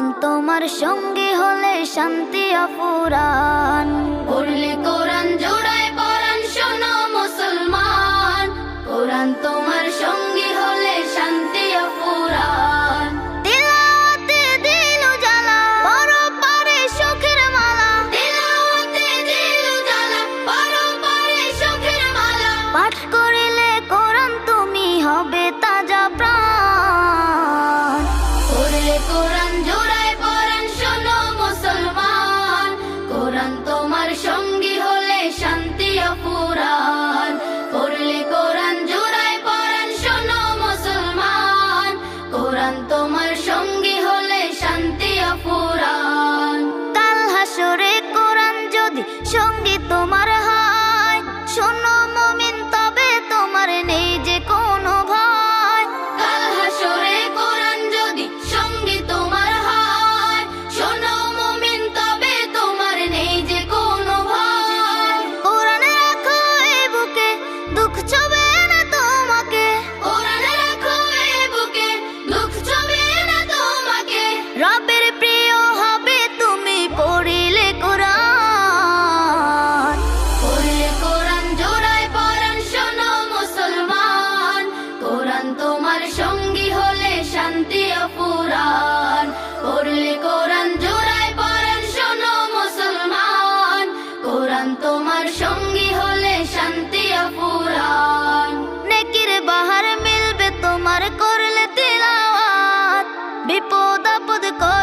কোরআন তোমার সঙ্গে হলে শান্তি অপুরান পড়লে কোরআন জোড়ায় পরাণ, শোনো মুসলমান। কোরআন তোমার সঙ্গে হলে শান্তি অপুরান সঙ্গে তোমার পড়লে কোরআন জোড়ায় পড়ান, শোনো মুসলমান। কোরআন তোমার সঙ্গী হলে শান্তি অপুরাণ নেকির বাহার মিলবে তোমার করলে তিলাওয়াত। বিপদ আপদ কর